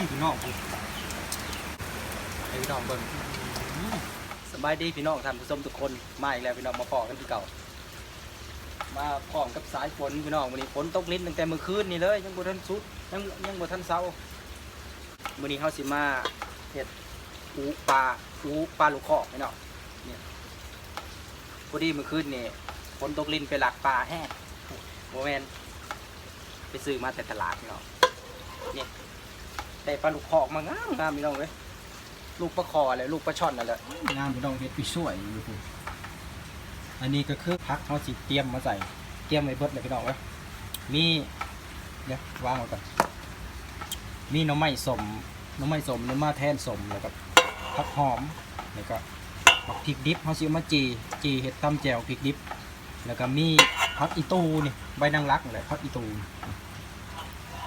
พี่พี่น้องผมให้พี่น้องเบิ่งสบายดีพี่น้องท่านผู้ชมทุกคนมาอีกแล้วพี่น้องมาพอกันที่เก่า มาพร้อมกับสายฝนพี่น้องวันนี้ฝนตกนิดตั้งแต่เมื่อคืนนี่เลยยังบ่ทันสุดยังยังบ่ทันเช้ามื้อนี้เฮาสิมาเฮ็ดอูปลาอูปลาลูกคอกพี่น้องเนี่ยพอดีเมื่อคืนนี่ฝนตกลิ้นไปหลักปลาแห้งโมแมนไปซื้อมาแต่ตลาดพี่น้องเนี่ย แต่ปลาลูกคอกมางามงามพี่น้องเว้ยลูกปลาคออะไรลูกปลาช่อนอะไรงามพี่น้องเฮ็ดพี่ช่วยอยู่พุ่นอันนี้ก็คือพักเขาสิเตรียมมาใส่เตรียมไว้เบิดเลยพี่น้องเว้ยมีเดี๋ยววางไว้ก่อนมีน้ำไม้สมน้ำไม้สมน้ำมาแทนสมแล้วก็ผักหอมแล้วก็ผักพริกดิบเขาสิเอมาจีจีเห็ดตำแจ่วพริกดิบแล้วก็มีพักอีตูนี่ใบนางรักนี่แหละพักอีตู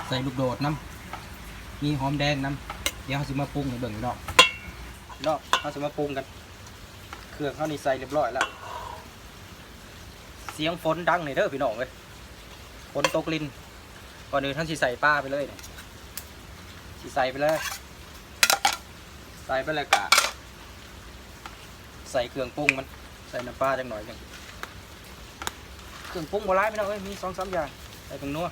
ใส่ลูกโดดน้ำ มีหอมแดงน้ำเดี๋ยวเขาจะมาปรุงให้เบิ่งพี่น้องพี่น้องเขาจะมาปรุงกัน เครื่องเขานี่ใส่เรียบร้อยแล้วเสียงฝนดังในเด้อพี่น้องเลยฝนตกลินก่อนอื่นท่านสิใส่ป้าไปเลยเนี่ยสิใส่ไปเลยใส่ไปเลยกะใส่เครื่องปรุงมันใส่น้ำปลาจังหน่อยหนึงเครื่องปรุงโบราณไม่ต้องเอ้ยมีสองสามอย่างใส่ผงนัว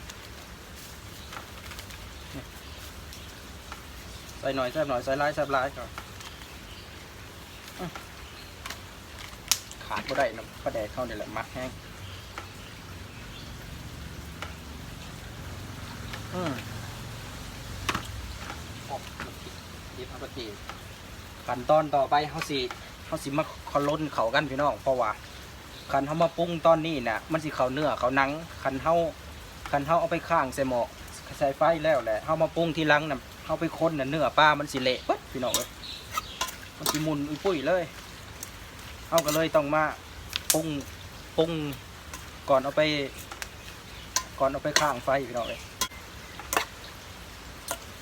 ใส่หน่อยแซ่บหน่อยใส่หลายแซ่บลายก่อนขาดก็ได้นะปลาแดกเข้าเนี่ยแหละมักแห้งอืมโอ้ยิบเอาไปทีขั้นตอนต่อไปเขาสิเขาสิมาคอล้นเขากันพี่น้องเพราะว่าคันเขามาปรุงตอนนี้น่ะมันสิเขาเนื้อเขาหนังคันเขาคันเขาเอาไปข้างใส่หม้อใส่ไฟแล้วแหละเขามาปรุงทีหลังน่ะ เขาไปค้นน่ะเนื้อปลามันสิเละปึ๊ดพี่น้องเอ้ยมันสิมุนอุ้ยปุ้ยเลยเขาก็เลยต้องมาปรุงปรุงก่อนเอาไป ก่อนเอาไปข้างไฟพี่น้องเอ้ย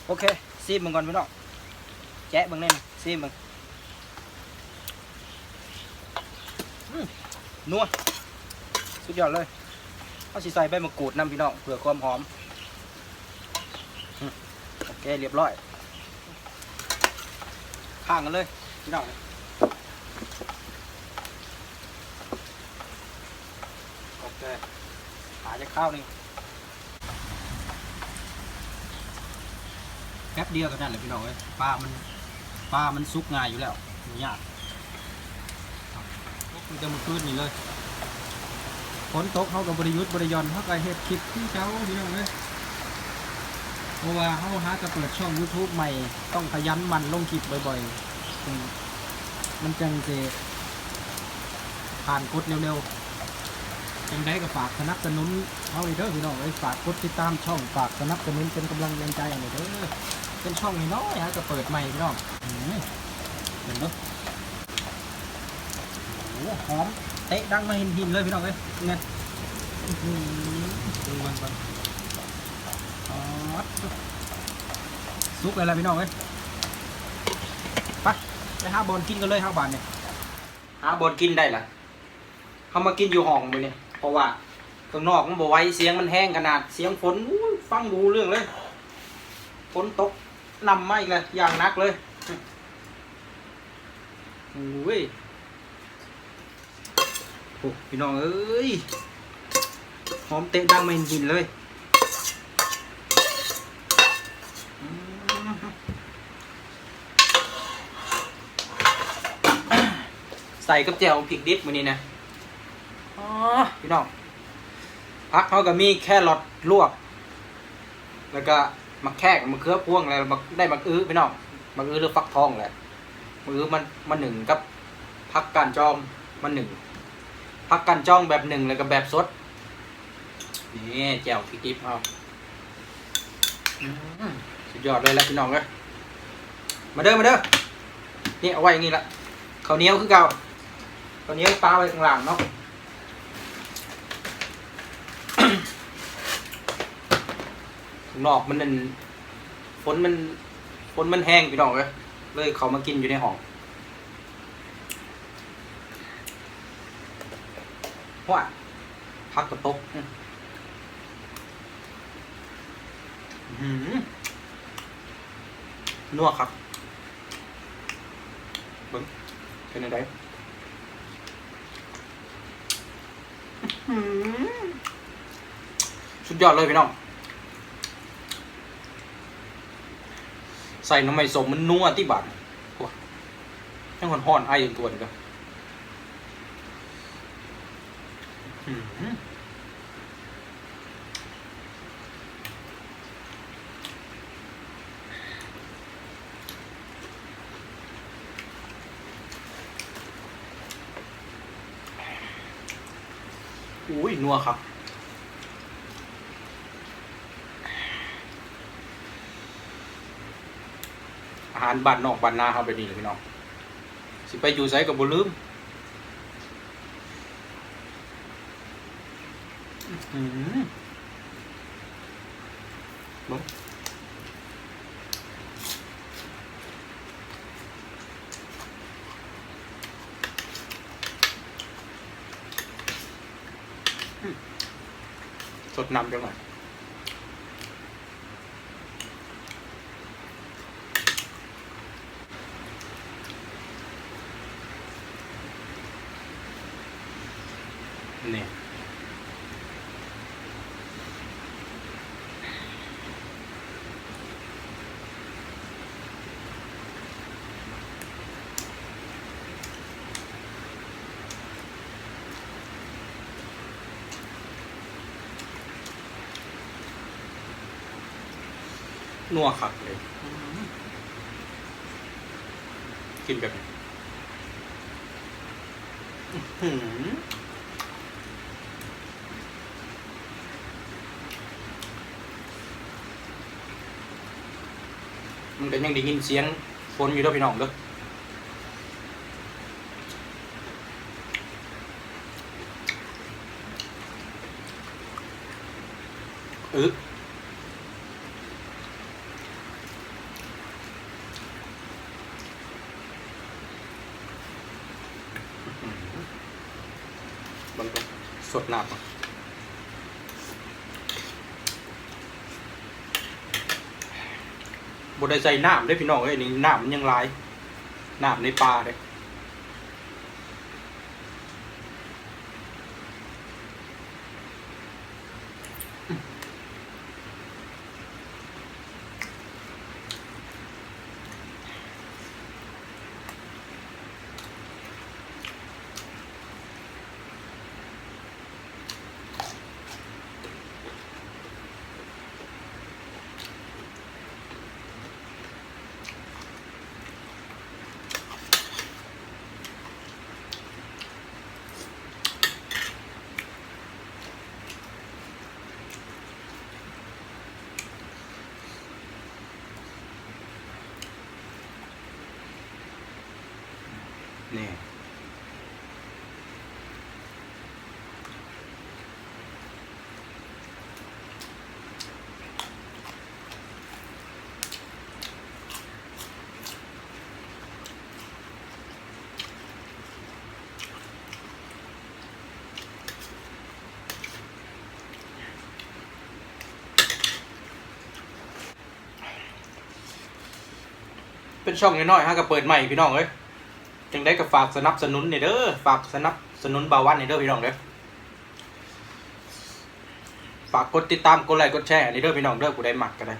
โอเคซีมมึงก่อนพี่น้องแจ๊ะมึงเน่นซีมมึงนัวสุดยอดเลยเอาสิใส่ใบมะกรูดน้ำพี่น้องเพื่อความหอม โอเคเรียบร้อยข้างกันเลยพี่น้องโอเคหาจะข้าวหนึ่งแป๊บเดียวก็นั่นแหละพี่น้องเอ้ยปลามันปลามันซุกง่ายอยู่แล้วไม่ยากมันจะมาคืนนี่เลยฝนตกเขากับบริยุทธ์บริยอนเขาก็เฮ็ดคลิปที่เขาพี่น้องเลย เพราะว่าเขาหาจะเปิดช่อง YouTube ใหม่ ต้องขยันมันลงคลิปบ่อยๆอืมมันจังจะผ่านกดเร็วๆยังได้ก็ฝากสนับสนุนเขาเลยเด้อพี่น้องเอ้ยฝากกดติดตามช่องฝากสนับสนุนเป็นกำลังแรงใจอันนี้เด้อเป็นช่องน้อยๆฮะจะเปิดใหม่พี่น้องอืมเห็นเด้อโอ้โหหอมเตะดังมาหินหินเลยพี่น้องเอ้ยเงี้ยอื้อหือดูมันมันอ๋อ ซุกเลยละพี่น้องเอ้ยไปไปหาบอลกินกันเลยห้าบานเนี่ยหาบอลกินได้ละเขามากินอยู่ห้องไปเนี่ยเพราะว่าข้างนอกมันบ่ไหวเสียงมันแห้งขนาดเสียงฝนฟังดูเรื่องเลยฝนตกนำมาอีกเลยอย่างนักเลยโอ้ยโอ้พี่น้องเอ้ยหอมเตะดังไม่หินเลยอืม ใส่กับแจ่วพริกดิบมือนี้นะอ๋อพี่น้องพักเขาก็มีแค่รอทลวก แล้วก็มักแขกมะเขือพวงอะไรมักได้มักอื้อพี่น้องมักอื้อหรือฟักทองแหละมักอื้อมันมันหนึ่งกับพักการจอมมันหนึ่งพักกันจ้องแบบหนึ่งแล้วก็แบบสด นี่แจ่วพริกดิบเอาอืม สุดยอดเลยละพี่น้องเลยมาเด้อมาเด้อนี่เอาไว้อย่างนี้ละข้าวเหนียวคือเก่าข้าวเหนียวปลาไว้ข้างหลังเนาะข้างนอกมันนั่นฝนมันฝนมันแห้งพี่น้องเลยเลยเขามากินอยู่ในห้องว่าพักกระตกอื้อหือ นัวครับเบิ้งเป็นยังไงอื้อหือสุดยอดเลยพี่น้อง ใส่น้ำมันสมมันนัวที่บาดโอ้ยให้คนห่อนไออย่างตัวนี้ก็ อุ้ยนัวครับ อาหารบ้านนอกบ้านนาเขาไปนี่เลยพี่น้องสิไปอยู่ไสกับบุลืมอื้อหือเบิ่งอื้อ สดนำจังหน่อยนี่ นัวขัดเลย กินแบบนี้หือมันก็ยังได้ยินเสียงฝนอยู่ด้วยพี่น้องเด้ออึกมันก็ สดน้ำอ่ได้ใส่น้ำได้พี่น้องเอ้ยนี่น้ำมันยังหลายน้ำในปลาเลย นี่ เป็นช่องน้อยๆฮะก็เปิดใหม่พี่น้องเอ้ย จังได้ก็ฝากสนับสนุนเนี่ยเด้อฝากสนับสนุนบาวันเนี่ยเด้อพี่น้องเด้อฝากกดติดตามกดไลค์กดแชร์นี่เด้อพี่น้องเด้อกูได้หมักกันเลย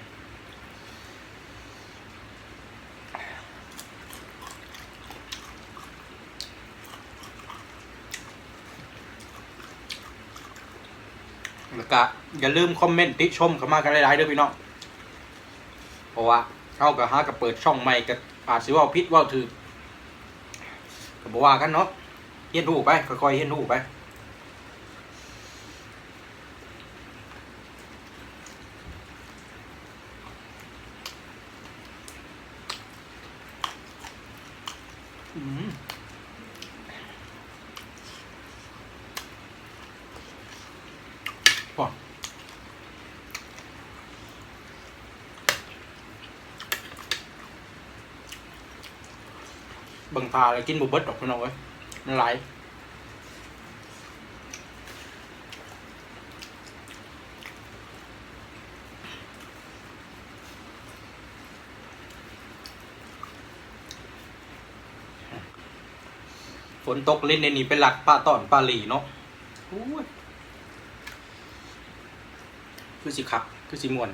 แล้วก็อย่าลืมคอมเมนต์ติชมเข้ามากันหลายๆเด้อพี่น้อง เพราะว่าเข้ากับฮากับเปิดช่องใหม่กับอาจสิว่าพิษว่าถือ บอกว่ากันเนาะเฮียนหูไปค่อยๆเฮียนหูไปอืม บังปลาเลยกินบุบเบิ้ลดอกพี่น้อเว้ยมันไหลฝนตกเล่นในนี้เป็นหลักปลาตอนปลาหลีเนาะคือสิครับ คือสิมวน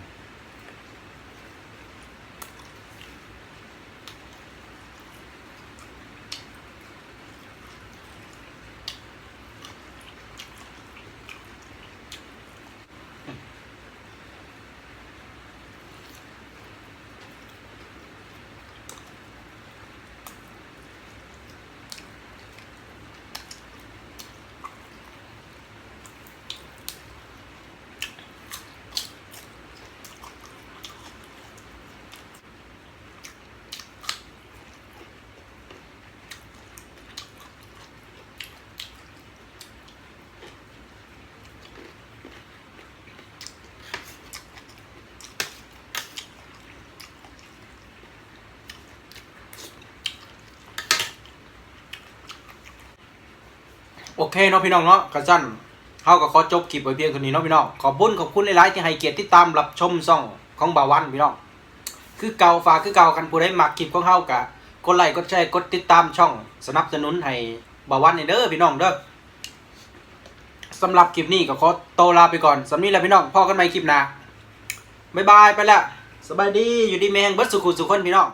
เคเนาะพี่น้องเนาะกระสั้นเฮาก็ขอจบคลิปไว้เพียงเท่านี้เนาะพี่น้องขอบคุญขอบคุณหลายๆที่ให้เกียรติติดตามรับชมซ่องของบ่าววันพี่น้องคือเก่าฝากคือเก่ากันผู้ใดมักคลิปของเฮากะกดไลค์กดแชร์กดติดตามช่อง สนับสนุนให้บ่าววันนี่เด้อพี่น้องเด้อสำหรับคลิปนี้ก็ขอโตลาไปก่อนสำนี้แหละพี่น้องพอกันใหม่คลิปหน้าบ๊ายบายไปล้วสบายดีอยู่ดีแมงเบิดสุขุสุขคนพี่น้อง